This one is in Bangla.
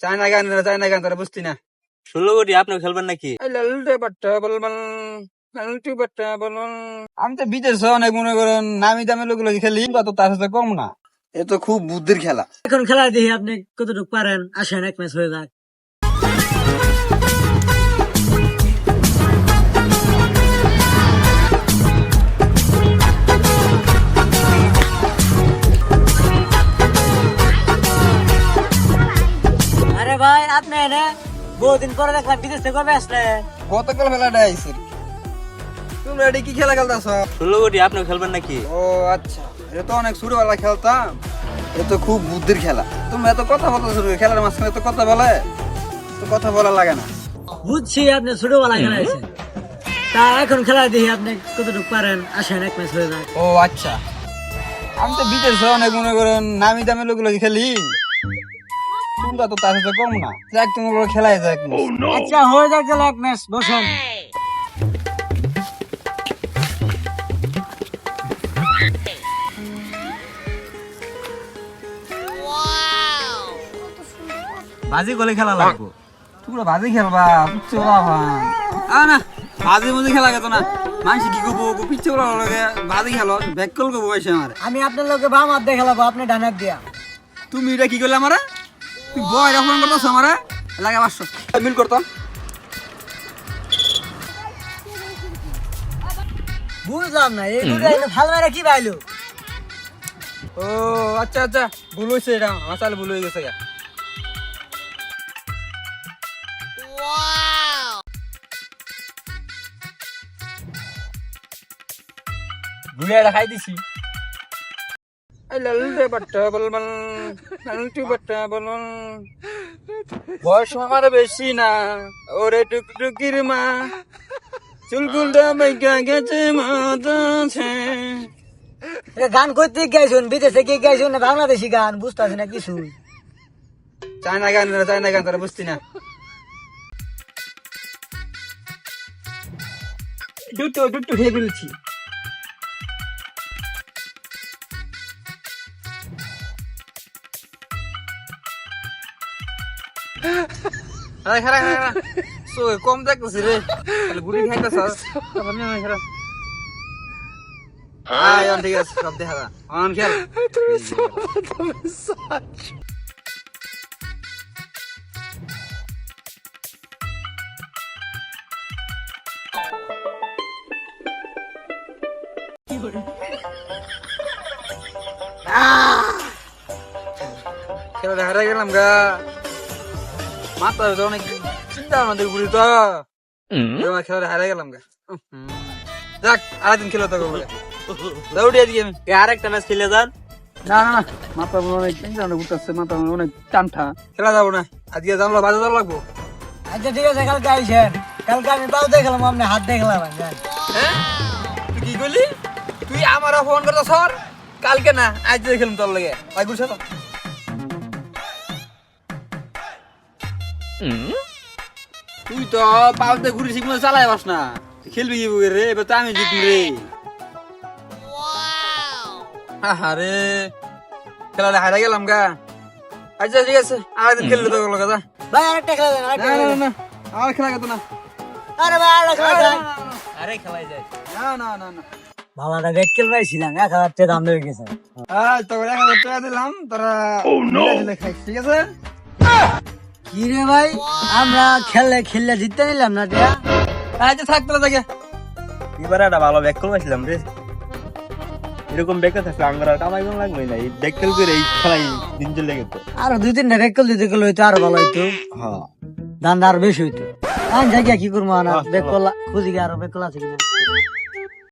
চায়না গান চায়না গান তারা বুঝতি না। ষোলো কোটি আপনি খেলবেন নাকি? এই লালটে বাট্টা বলবেন লালটু বাট্টা বলবল আমি তো বিদেশে অনেক মনে করেন নামি দামি লোকগুলো খেলি তো তার সাথে কম না। এ তো খুব বুদ্ধির খেলা। এখন খেলা দেখি আপনি কতটুকু পারেন আসেন এক ম্যাচ হয়ে যাক। বহুদিন পরে দেখলাম বিদেশ থেকে কবে আসলেন গতকাল খেলাটা আইসি তোমরা এটি কি খেলা খেলতেছ? ষোলো কোটি আপনি খেলবেন নাকি? ও আচ্ছা। এটা তো অনেক ছোটবেলা খেলতাম। এ তো খুব বুদ্ধির খেলা। তোমরা এত কথা বলতে শুরু খেলার মাঝখানে তো কথা বলে তো কথা বলা লাগে না। বুঝছি আপনি ছোটবেলা খেলাইছেন তা এখন খেলা দেখি আপনি কতটুকু পারেন? আসেন এক ম্যাচ হয়ে যাক। ও আচ্ছা। আমি তো বিদেশে অনেক মনে করেন নামি দামি লোকগুলো খেলি। তোমরা তো তার সাথে কম না। যাক তোমার খেলাই যাক আচ্ছা হয়ে যাক তাহলে এক ম্যাচ বসেন। বাজি গলে খেলা লাগবো। তোমরা বাজি খেলবা পিচ্ছে বাবা আ না। বাজি মজি খেলা গেত না। মানুষ কি করব পিচ্ছে বলা লাগে বাজি খেলো ব্যাক কল করব আমার। আমি আপনার লোকে বাম হাত দিয়ে খেলাবো আপনি ডান হাত দিয়া। তুমি এটা কি করলে আমারা? তুই বয় রকম করতেছ আমারা? লাগে পাঁচশো মিল করতাম। বুঝলাম না এই দুটো ভালো মেরে কি পাইলো ও আচ্ছা আচ্ছা ভুল হয়েছে এটা আমার চাল ভুল হয়ে গেছে। গুলিয়াটা খাই দিছি। বয়স আমার বেশি না ওরে টুকটুকির মা। চুলকুলটা বাইকা গেছে মাতাছে গান করতে গেছুন বিদেশে গিয়ে গেছুন না বাংলাদেশি গান বুঝতে না কিছু। চায়না গান চায়না গান তারা বুঝতি না। দুটো দুটো খেয়ে আরে খারা খারা সো কম দেখতেছি রে। তাহলে গুলি ঠিক আছে সব দেখা অন খেল। খেলাটা হারাই গেলাম গা। মাথা তো অনেক চিন্তা আমাদের ঘুরি তো এবার খেলাটা হারাই গেলাম গা। যাক আরেকদিন খেলো তো বলে দৌড়ি আজকে আমি। আর ম্যাচ খেলে যান। না না না। মাথা মনে অনেক চিন্তা অনেক ঘুরতেছে মাথা অনেক টানটা। খেলা যাব না। আজকে জানলো বাজে যাওয়া লাগবো? আচ্ছা ঠিক আছে কালকে আইসেন। কালকে আমি পাও দেখলাম আপনি হাত দেখলাম হ্যাঁ? তুই কি করলি তুই আমার ফোন করতে সর কালকে না আজ দেখলাম তোর লাগে। ভাই ঘুরছে তো? তুই তো পাউতে ঘুরে শিখব চালাই পাস না। খেলবি কি বুকে রে? এবার তো আমি জিতবি রে। আরে খেলাটা হারা গেলাম গা। আচ্ছা ঠিক আছে আরেকদিন খেললে তো গেল কথা ভাই আরেকটা খেলা দেন আরেকটা না খেলা না আমার খেলা গেত না। আরে ভাই আরেকটা খেলা দেন। আরে খেলাই যায়। না না না না। ভালোটা দেখ খেল পাইছিলাম এক হাজার টাকা দাম হয়ে গেছে। হ্যাঁ তোর এক হাজার টাকা দিলাম তোরা খাইস ঠিক আছে? কি রে ভাই? আমরা খেললে খেললে জিততে নিলাম না টিয়া? আচ্ছা থাক এবার একটা ভালো ব্যাক করে পাইছিলাম রে। এরকম ব্যাকে থাকলে আমার আর কামাই কোন লাগবে না। এই করে এই খেলাই দিন চলে গেত। আরও দুই তিনটা বেকল দিতে গেলে হইতো আরও ভালো হইতো। হ্যাঁ। দাম আরও বেশি হইতো। আমি জায়গা কি করব না বেকল খুঁজি গিয়ে আরও বেকল আছে কিনা?